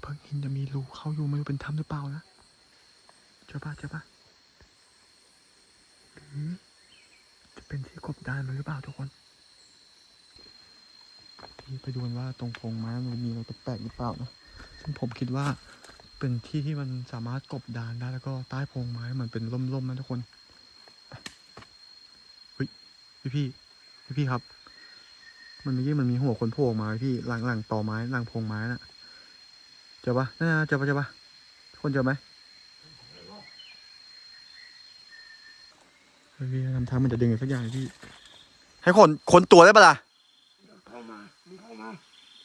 เพิ่งหินจะมีรูเข้าอยู่ไม่รู้เป็นถ้ำหรือเปล่านะเจอปะเจอปะหรือจะเป็นที่กบดานมันหรือเปล่าทุกคนพี่ไปดูกันว่าตรงโพงไม้มันมีอะไรแปลกๆหรือเปล่านะซึ่งผมคิดว่าเป็นที่ที่มันสามารถกบดานได้แล้วก็ใต้โพงไม้มันเป็นร่มๆนะทุกคนเฮ้ยพี่พี่พี่พี่ครับ มันเมื่อกี้มันมีหัวคนโผล่ออกมาพี่หลังหลังต่อไม้หลังโพงไม้น่ะ เจอปะน่าเจอปะเจอปะคนเจอไหมเฮ้ยพี่ทำท่ามันจะดึงอะไรสักอย่างพี่ ให้คนคนตัวได้ปะล่ะเข้ามามึงเข้ามา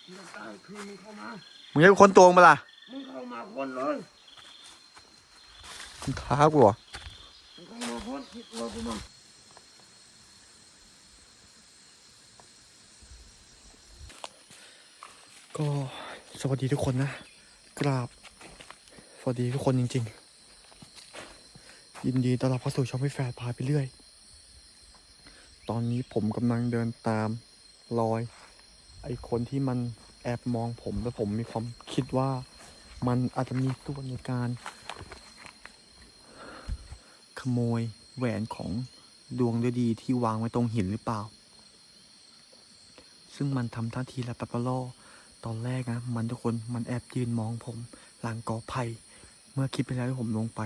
มึงจะตายคือมึงเข้ามามึงให้คนตัวมึงปล่ะมึงเข้ามาคนเลยมึงท้ากูเหรอมึงเข้ามาคนคิดตัวกูมาก็สวัสดีทุกคนนะ กราบ สวัสดีทุกคนจริง ๆ ยินดีต้อนรับเข้าสู่ช่องพี่แฟร์พาไปเรื่อย ตอนนี้ผมกำลังเดินตามรอย ไอ้คนที่มันแอบมองผมแล้วผมมีความคิดว่ามันอาจจะมีตัวในการ ขโมยแหวนของดวงฤดีที่วางไว้ตรงหินหรือเปล่า ซึ่งมันทำท่าทีและปะปะล่อ ตอนแรกนะมันทุกคนมันแอบยืนมองผม หลังกอไผ่เมื่อคลิปไปแล้วที่ผมลงไป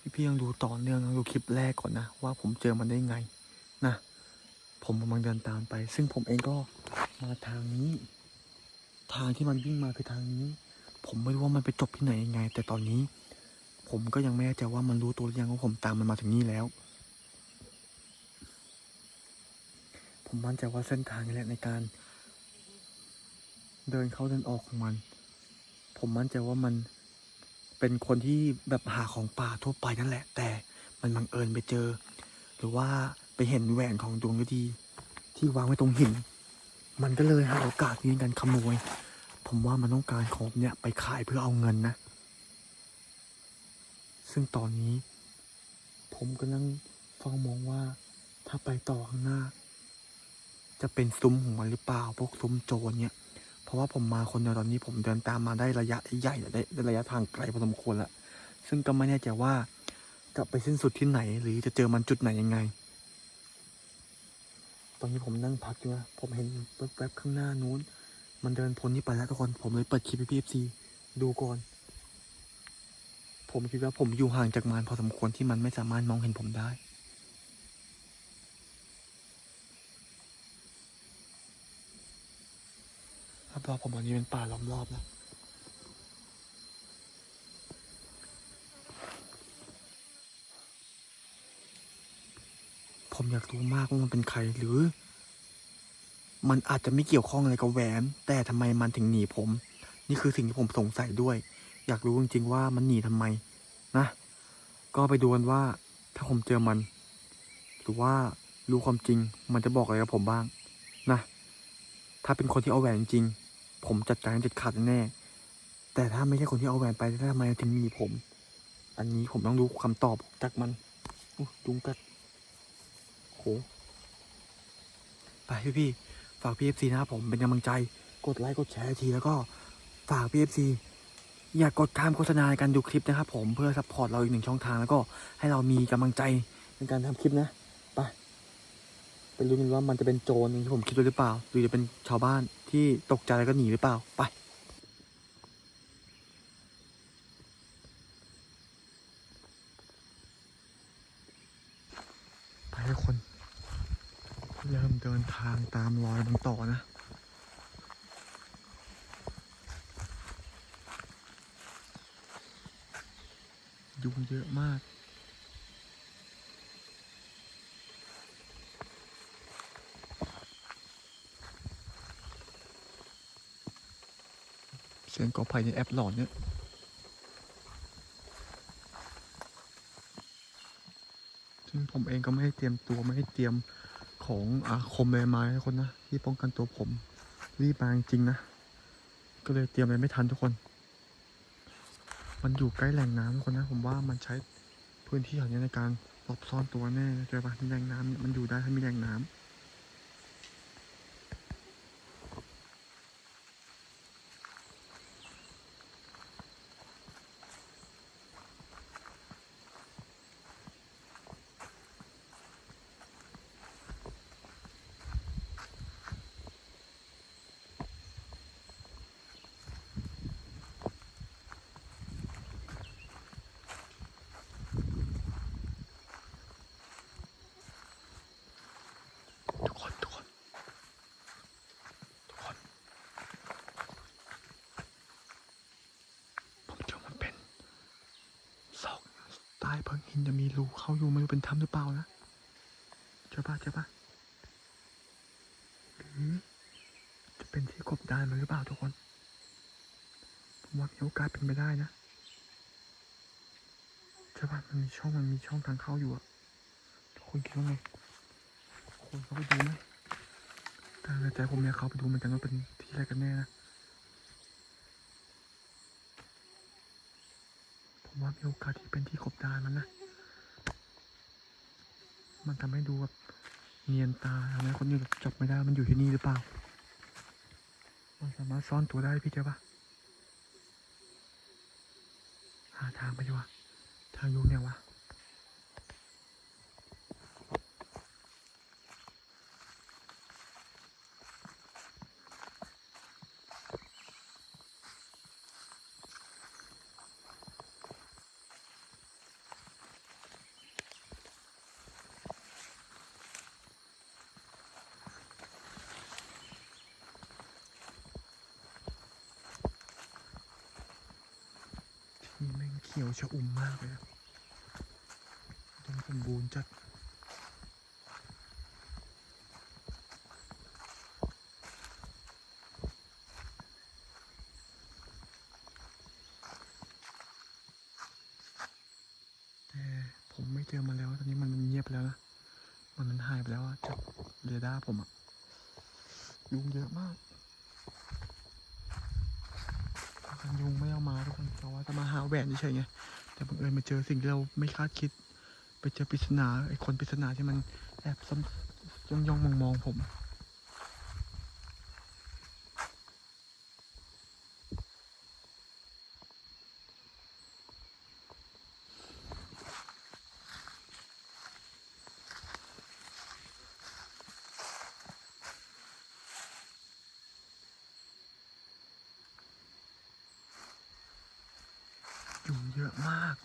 พี่พี่ยังดูต่อเนื่องดูคลิปแรกก่อนนะ ว่าผมเจอมันได้ไงนะผมกำลังเดินตามไป ซึ่งผมเองก็มาทางนี้ ทางที่มันวิ่งมาคือทางนี้ ผมไม่รู้ว่ามันไปจบที่ไหนยังไง แต่ตอนนี้ ผมก็ยังไม่แน่ใจว่ามันรู้ตัวหรือยังว่าผมตามมันมาถึงนี่แล้ว ผมมั่นใจว่าเส้นทางนี้แหละในการ เดินเข้าเดินออกของมัน ผมมั่นใจว่ามันเป็นคนที่แบบหาของป่าทั่วไปนั่นแหละ แต่มันบังเอิญไปเจอ หรือว่าไปเห็นแหวนของดวงฤดี ที่วางไว้ตรงหิน มันก็เลยหาโอกาสนี้ในการขโมย ผมว่ามันต้องการของเนี่ยไปขายเพื่อเอาเงินนะ ซึ่งตอนนี้ ผมก็นั่งเฝ้ามองว่าถ้าไปต่อข้างหน้า จะเป็นซุ้มของมันหรือเปล่าพวกซุ้มโจรเนี่ย เพราะว่าผมมาคนเดียวตอนนี้ผมเดินตามมาได้ระยะใหญ่ได้ได้ระยะทางไกลพอสมควรละซึ่งก็ไม่แน่ใจว่าจะไปสิ้นสุดที่ไหน หรือจะเจอมันจุดไหนยังไง ตอนนี้ผมนั่งพักอยู่นะผมเห็นแวบๆข้างหน้านู้น มันเดินพ้นนี่ไปแล้วทุกคน ผมเลยเปิดคลิปพี่เอฟซีดูก่อน ผมคิดว่าผมอยู่ห่างจากมันพอสมควรที่มันไม่สามารถมองเห็นผมได้ รอบๆผมตอนนี้เป็นป่าล้อมรอบแล้วผมอยากรู้มากว่ามันเป็นใครหรือ มันอาจจะไม่เกี่ยวข้องอะไรกับแหวน แต่ทำไมมันถึงหนีผม นี่คือสิ่งที่ผมสงสัยด้วย อยากรู้จริงๆว่ามันหนีทำไมนะ ก็ไปดูกันว่า ถ้าผมเจอมัน หรือว่ารู้ความจริง มันจะบอกอะไรกับผมบ้าง นะ ถ้าเป็นคนที่เอาแหวนจริง ผมจัดการเด็ดขาดแน่ แต่ถ้าไม่ใช่คนที่เอาแหวนไปแล้วทำไมถึงมีผม อันนี้ผมต้องรู้คำตอบจากมันอู้ยุงกัดโหไปพี่พี่ๆฝากพี่เอฟซีนะครับผมเป็นกำลังใจ กดไลค์กดแชร์ทีแล้วก็ฝากพี่เอฟซีอย่ากกดข้ามโฆษณาการดูคลิปนะครับผมเพื่อซัพพอร์ตเราอีกหนึ่งช่องทางแล้วก็ให้เรามีกำลังใจในการทำคลิปนะไปไปรู้กันว่ามันจะเป็นโจรอย่างที่ผมคิดไว้หรือเปล่า หรือจะเป็นชาวบ้าน ที่ตกใจแล้วก็หนีหรือเปล่า ไป ไปทุกคน เริ่มเดินทางตามรอยมันต่อนะยุงเยอะมาก สียงกอไผ่ในแอปหลอนเนี่ยซึ่งผมเองก็ไม่ได้เตรียมตัวไม่ได้เตรียมของอาคมใบไม้ให้คนนะที่ป้องกันตัวผมรีบมาจริงนะ ก็เลยเตรียมอะไรไม่ทันทุกคน มันอยู่ใกล้แหล่งน้ำทุกคนนะ ผมว่ามันใช้พื้นที่แถวนี้ในการหลบซ่อนตัวแน่เจอปะมีแหล่งน้ำเนี่ยมันอยู่ได้ถ้ามีแหล่งน้ำ หินจะมีรูเข้าอยู่ไม่รู้เป็นถ้ำหรือเปล่านะเจ้าป่ะเจ้าป่ะหรือจะเป็นที่กบดานมันหรือเปล่าทุกคนผมว่ามีโอกาสเป็นไปได้นะเจ้าป่ะมันมีช่องมันมีช่องทางเข้าอยู่อะทุกคนคิดว่าไงคนเขาไปดูไหมแต่ในใจผมเนี่ยเขาไปดูเหมือนกันว่าเป็นที่อะไรกันแน่นะผมว่ามีโอกาสที่เป็นที่กบดานมันนะ มันทำให้ดูแบบเนียนตาทำให้คนอื่นจับไม่ได้มันอยู่ที่นี่หรือเปล่า มันสามารถซ่อนตัวได้พี่เจ้าปะหาทางไปดีกว่าทางยุ่งเนี่ยวะ ที่แม่งเขียวชะ อุ่มมากเลยต้นสมบูรณ์จัดแต่ผมไม่เจอมันแล้ว ตอนนี้มันเงียบแล้วนะมันมันหายไปแล้วจากเรดาร์ผมอะยุงเยอะมากกันยุงไม่เอามาทุกคนเพราะว่าจะมาหาแหวนเฉยๆไง แต่บังเอิญมาเจอสิ่งที่เราไม่คาดคิด ไปเจอปริศนาไอ้คนปริศนาที่มันแอบซ้ำย่องย่องมองมองผม อะมาก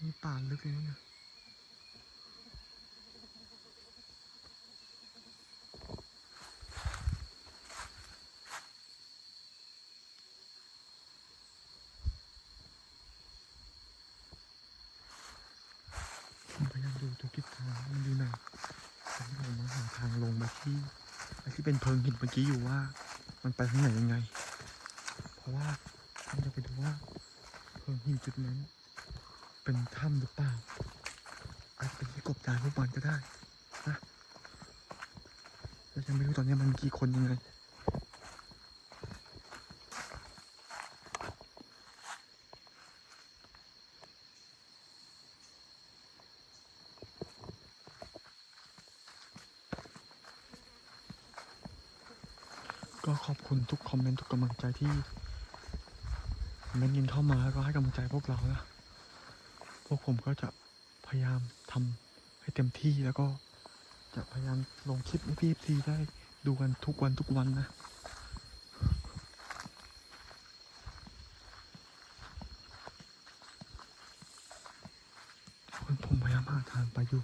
นี่ป่าลึกเลยนะพยายามดูทุกทิศทางว่ามันอยู่ไหนแต่ที่ผมมาหาทางลงมาที่ที่เป็นเพิงหินเมื่อกี้อยู่ว่า มันไปทางไหนยังไง เพราะว่าผมจะไปดูว่า เพิ งหินจุดนั้น เป็นถ้ำหรือเปล่า อาจเป็นที่กบดานพวกมันก็ได้นะแต่ยังไม่รู้ตอนนี้มันมีกี่คนยังไงก็ขอบคุณทุกคอมเมนต์ทุกกำลังใจที่ เมนต์ยินเข้ามาแล้วก็ให้กำลังใจพวกเรานะ พวกผมก็จะพยายามทำให้เต็มที่แล้วก็จะพยายามลงคลิปให้พี่ทีได้ดูกันทุกวันทุกวันนะทุกคนผมพยายามหาทางไปอยู่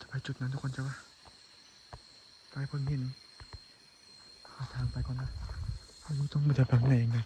จะไปจุดนั้นทุกคนจะว่าไปพิ่งเห็นหาทางไปก่อนนะไม่รู้ต้องมาจากทางไหนยังไง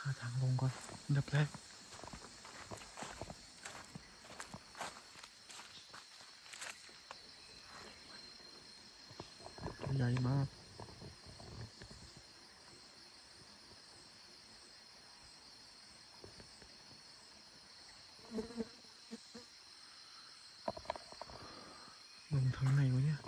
หาทางลงก่ อนอันดับแรกตัวใหญ่มาก ลงทางไหนวะเนี่ย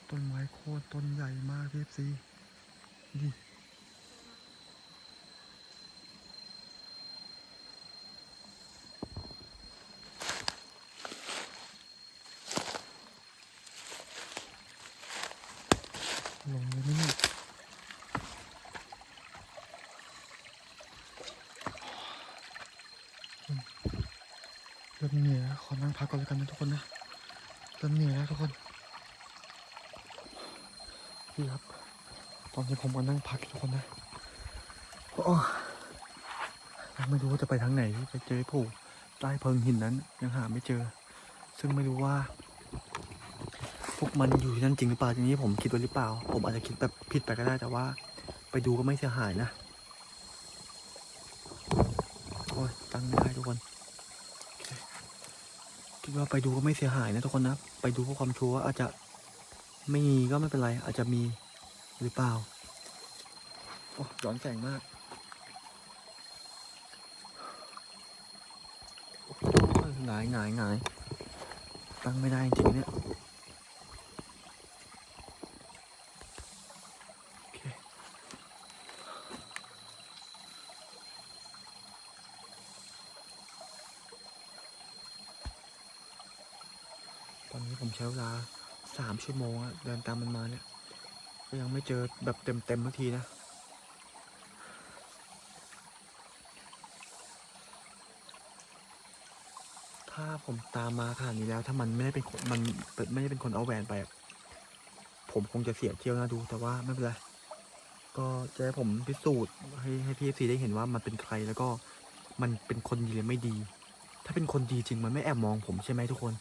ผ ต้นให ญ่มากพี่ซีดิลงเลยนี่เริ่มเหนื่อยแล้วขอนั่งพักก่อนแล้วกันนะทุกคนนะเริ่มเหนื่อยแล้วทุกคนพี่ครับ ตอนนี้ผมก็นั่งพักทุกคนนะยังไม่รู้ว่าจะไปทางไหนไปเจอผู้ใต้เพิงหินนั้น ยังหาไม่เจอ ซึ่งไม่รู้ว่า พวกมันอยู่ที่นั่นจริงหรือเปล่าทีนี้ผมคิดไว้หรือเปล่า ผมอาจจะคิดแบบผิดไปก็ได้แต่ว่า ไปดูก็ไม่เสียหายนะโอ้ยตั้งไม่ได้ทุกคนคคิดว่าไปดูก็ไม่เสียหายนะทุกคนนะ ไปดูเพื่อความชัวร์อาจจะไม่มีก็ไม่เป็นไร อาจจะมี หรือเปล่า โอ้ย้อนแสงมากโอ้ยหงายหงายหงายตั้งไม่ได้จริงเนี่ยตอนนี้ผมใช้เวลาสามชั่วโมงอะเดินตามมันมาเนี่ย ก็ยังไม่เจอแบบเต็มเต็มๆสักทีนะถ้าผมตามมาขนาดนี้แล้วถ้ามันไม่ได้เป็นคนมันไม่ได้เป็นคนเอาแหวนไป ผมคงจะเสียเที่ยวนะดู แต่ว่าไม่เป็นไรก็จะให้ผมพิสูจน์ให้ให้พี่ซีได้เห็นว่ามันเป็นใครแล้วก็มันเป็นคนดีหรือไม่ดี ถ้าเป็นคนดีจริงมันไม่แอบมองผมใช่ไหมทุกคน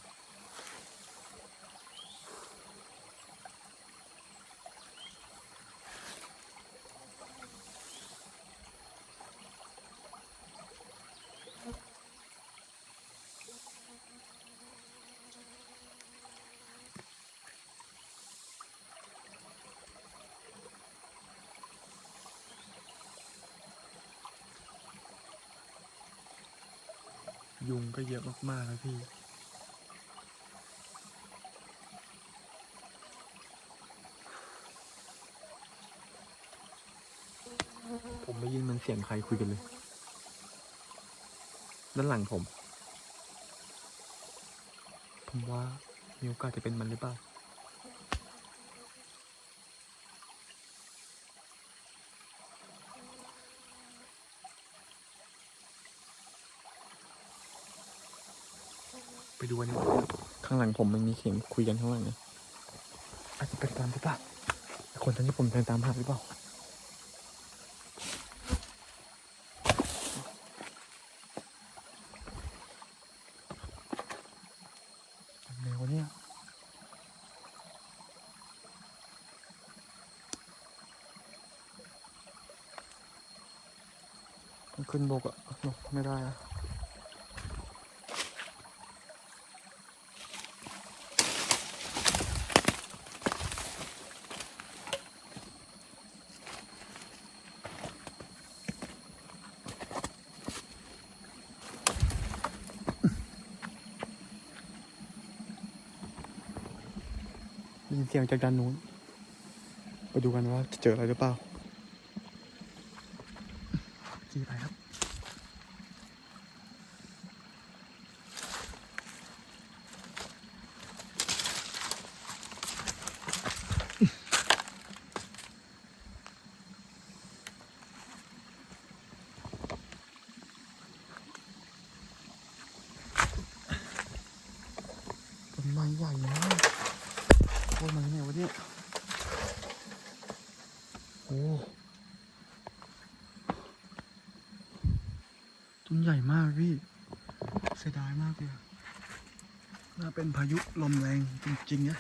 ยุงก็เยอะมากๆแล้วพี่ ผมไม่ยินมันเสียงใครคุยกันเลย ด้านหลังผม ผมว่ามีโอกาสจะเป็นมันหรือเปล่า ดูอันนี้ข้างหลังผมมันมีเสียงคุยกันข้างหลังเนี่ยอาจจะเป็นตามหรือเปล่าไอ้คนที่ผมเดินตามหาหรือเปล่าแนวเนี่ยต้องขึ้นบกอะไม่ได้อะ ได้ยินเสียง จากด้านนู้น ไปดูกันว่าจะเจออะไรหรือเปล่าขี่ไปครับ ต้นไม้ใหญ่มากต้นไม้ไหนวะเนี่ย โอ้ต้นใหญ่มากพี่ เสียดายมากเลยอะน่าเป็นพายุลมแรงจริงๆนะ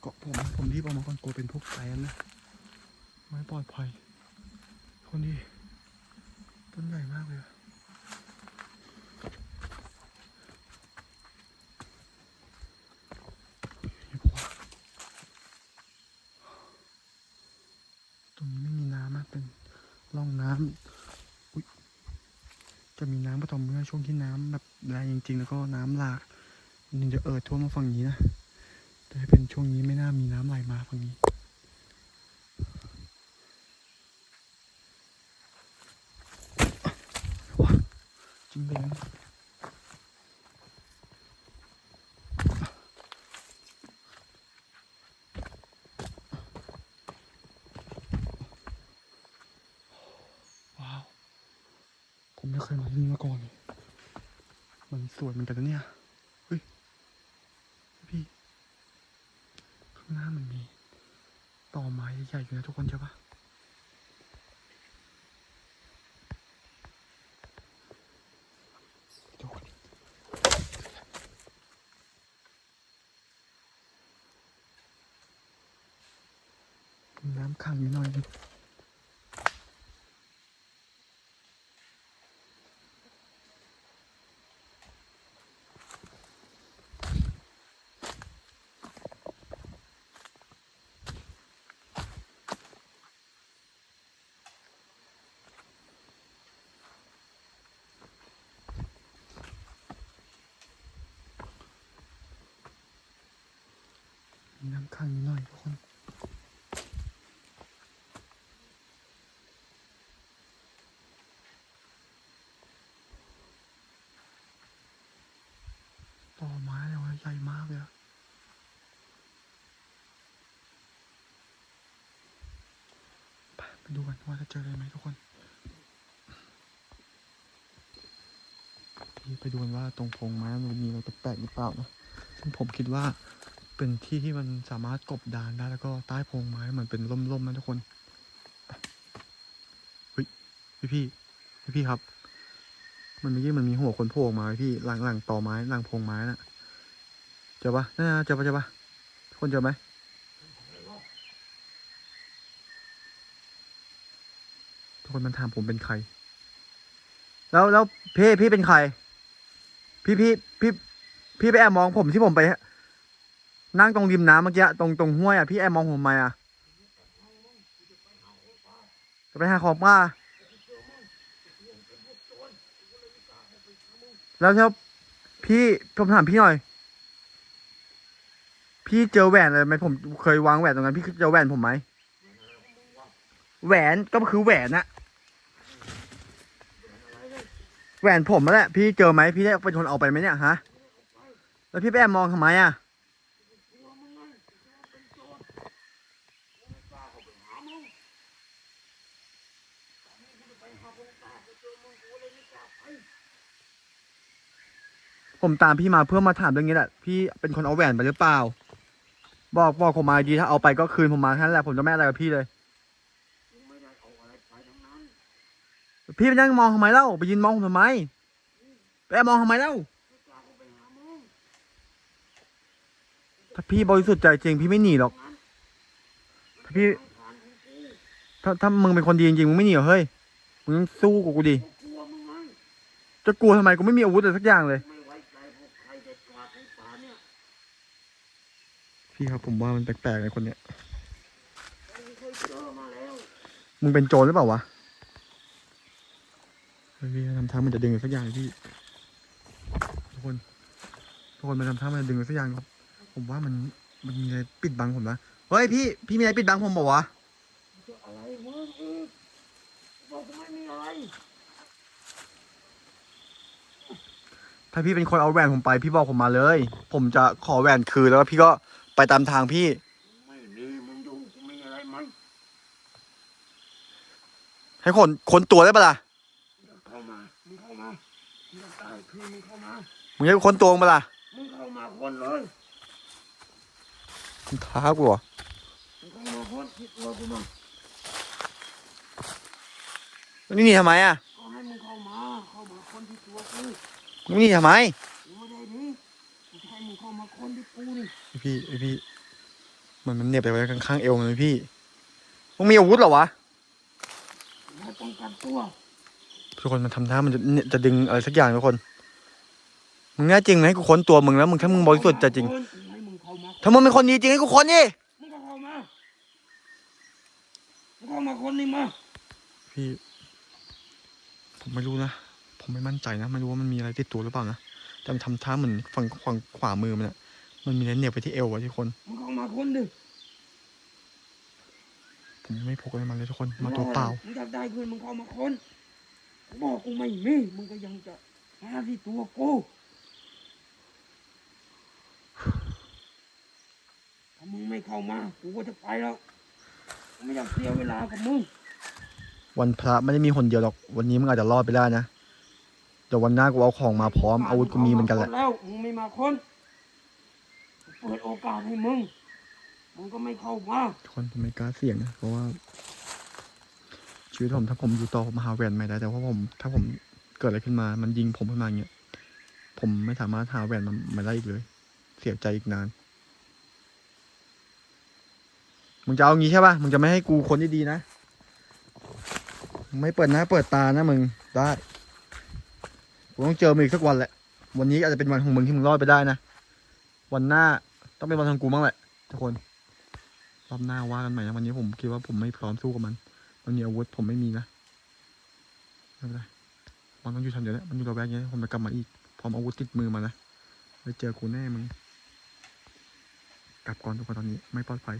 เกาะผมนะผมรีบเอามาก่อนกลัวเป็นพวกแสนนะไม่ปลอดภัยคนดีต้นใหญ่มากเลยอะนี่ปะวะตรงนี้ไม่มี จะมีน้ำก็ต่อเมื่อช่วงที่น้ำแบบแรงจริงๆ แล้วก็น้ำหลากมันถึง จะเอิดท่วมมาฝั่งนี้นะ แต่ถ้าเป็นช่วงนี้ไม่น่ามีน้ำไหลมาฝั่งนี้จริงเลยนะว้าวผมไม่เคยมาที่นี่มาก่อนเลยมันสวยเหมือนกันนะเนี่ย พี่ ข้างหน้ามันมีต่อไม้ใหญ่ๆ อยู่นะทุกคนใช่ปะนน้ำขังอยู่หน่อยนึง มี น้ำขังนิดหน่อยทุกคนต่อไม้เลยวะใหญ่มากเลยอะไปไปดูกันว่าจะเจออะไรไหมทุกคนไปดูกันว่าตรงโพรงไม้มันมีอะไรแปลกๆหรือเปล่านะซึ่งผมคิดว่า เป็นที่ที่มันสามารถกบดานได้แล้วก็ใต้โพงไม้มือนเป็นร่มๆนะทุกคนเฮ้ยพี่พี่พี่พี่ครับ มันเมื่อกี้มันมีหัวคนโผล่มาพี่หลังหลังต่อไม้หลังโพงไม้น่ะเจอปะน่าเจอปะเจอปะทุกคนเจอไหมทุกคนมันถามผมเป็นใคร แล้วแล้วพี่พี่เป็นใคร พี่พี่พี่พี่ไปแอบมองผมที่ผมไป นั่งตรงริมน้ำเมื่อกี้ตรงตรงห้วยอะพี่แอบมองผมทำไมอะจะไปหาของป้าแล้วถ้าพี่ผมถามพี่หน่อย พี่เจอแหวนอะไรไหมผมเคยวางแหวนตรงนั้น พี่เจอแหวนผมไหมแหวนก็คือแหวนอะแหวนผมนั่นแหละพี่เจอไหมพี่ได้เป็นคนเอาไปไหมเนี่ยฮะแล้วพี่แอบมองทำไมอะ ผมตามพี่มาเพื่อมาถามเรื่องนี้แหละ พี่เป็นคนเอาแหวนไปหรือเปล่า บอกบอกผมมาดีถ้าเอาไปก็คืนผมมาแค่นั้นแหละผมจะไม่อะไรกับพี่เลย ไม่ได้เอาอะไรไปทั้งนั้นพี่ไปนั่งมองทำไมเล่าไปยืนมองผมทำไมไปแอบมองทำไมเล่าไม่กล้าเข้าไปหามึงถ้าพี่บริสุทธิ์ใจจริงพี่ไม่หนีหรอกถ้าพี่ผ่านของกูถ้าถ้ามึงเป็นคนดีจริงๆมึงไม่หนีหรอกเฮ้ยมึงต้องสู้กับกูดิกลัวมึงไงจะกลัวทำไมกูไม่มีอาวุธอะไรสักอย่างเลย ไม่ไว้ใจพวกใครเด็ดขาดในป่าเนี่ย พี่ครับผมว่ามันแปลกๆในคนเนี้ยมึงเป็นโจรหรือเปล่าวะพี่ทำท่ามันจะดึงสักอย่างพี่ทุกคนทุกคนมันทำท่ามันจะดึงสักอย่างครับผมว่ามันมันมีอะไรปิดบังผมนะเฮ้ยพี่พี่มีอะไรปิดบังผมบอกวะอะไรมึงบอกไม่มีอะไรถ้าพี่เป็นคนเอาแหวนผมไป พี่บอกผมมาเลย ผมจะขอแหวนคืนแล้วพี่ก็ ไปตามทางพี่ ไม่มีมึงดูกูมีอะไรไหมให้คนคนตัวได้ปะล่ะมึงเข้ามามึงเข้ามามึงจะตายคือมึงเข้ามามึงให้คนตัวมึงปะล่ะมึงเข้ามาคนเลยมึงท้ากูเหรอมึงเข้ามาคนที่ตัวกูมาแล้วนี่หนีทำไมอะก็ให้มึงเข้ามาเข้ามาคนที่ตัวกูมึงหนี่ทำไม กูไม่ได้ดีกูจะให้ มึงเข้ามาคนที่กูนี่ไอ้พี่ไอพี่ มันมันเหน็บไปไว้ข้างๆเอวมันเลยพี่มึงมีอาวุธเหรอวะกูให้ป้องกันตัวทุกคนมันทำท่ามันจะเนี่ยจะดึงอะไรสักอย่างทุกคน มึงแน่จริงนะให้กูค้นตัวมึงแล้วมึงถ้ามึงบริสุทธิ์ใจจริงกูให้มึงเข้ามา ถ้ามึงเป็นคนดีจริงให้กูค้นดิมึงก็เข้ามา มึงเข้ามาคนนี้มา พี่ ผมไม่รู้นะ ผมไม่มั่นใจนะ ไม่รู้ว่ามันมีอะไรติดตัวหรือเปล่านะ แต่มันทำท่าเหมือนฝั่งฝั่งขวามือมันอะมันมีอะไรเหน็บไปที่เอวอะทุกคนมึงเข้ามาคนดิผมยังไม่พกอะไรมาเลยทุกคน มาตัวเปล่า มึงอยากได้คืนมึงเข้ามาคนกูบอกกูไม่มี มึงก็ยังจะหาที่ตัวกูถ้ามึงไม่เข้ามา กูก็จะไปแล้วกูไม่อยากเสียเวลากับมึง วันพระไม่ได้มีคนเดียวหรอก วันนี้มึงอาจจะรอดไปได้นะ เดี๋ยววันหน้ากูเอาของมาพร้อมอาวุธกูมีเหมือนกันแหละ แล้วมึงไม่มาคนเปิดโอกาสให้มึง มึงก็ไม่เข้ามาทุกคนผมไม่กล้าเสี่ยงนะเพราะว่า ชีวิตผมถ้าผมอยู่ต่อผมหาแหวนไม่ได้แต่ว่าผม ถ้าผมเกิดอะไรขึ้นมา มันยิงผมขึ้นมาอย่างเงี้ยผมไม่สามารถหาแหวนมันมาได้อีกเลย เสียใจอีกนาน มึงจะเอางี้ใช่ป่ะมึงจะไม่ให้กูคนที่ดีๆนะมึงไม่เปิดหน้าเปิดตานะมึงได้ ต้องเจอมึงอีกสักวันแหละ วันนี้อาจจะเป็นวันของมึงที่มึงรอดไปได้นะ วันหน้าต้องเป็นวันของกูบ้างแหละทุกคน รอบหน้าว่ากันใหม่นะวันนี้ผมคิดว่าผมไม่พร้อมสู้กับมัน มันมีอาวุธผมไม่มีนะ ไม่เป็นไร มันต้องอยู่ทำเดี๋ยวนี้มันอยู่ระแวกนี้ผมจะกลับมาอีก พร้อมอาวุธติดมือมานะไปเจอกูแน่มึง กลับก่อนทุกคนตอนนี้ไม่ปลอดภัย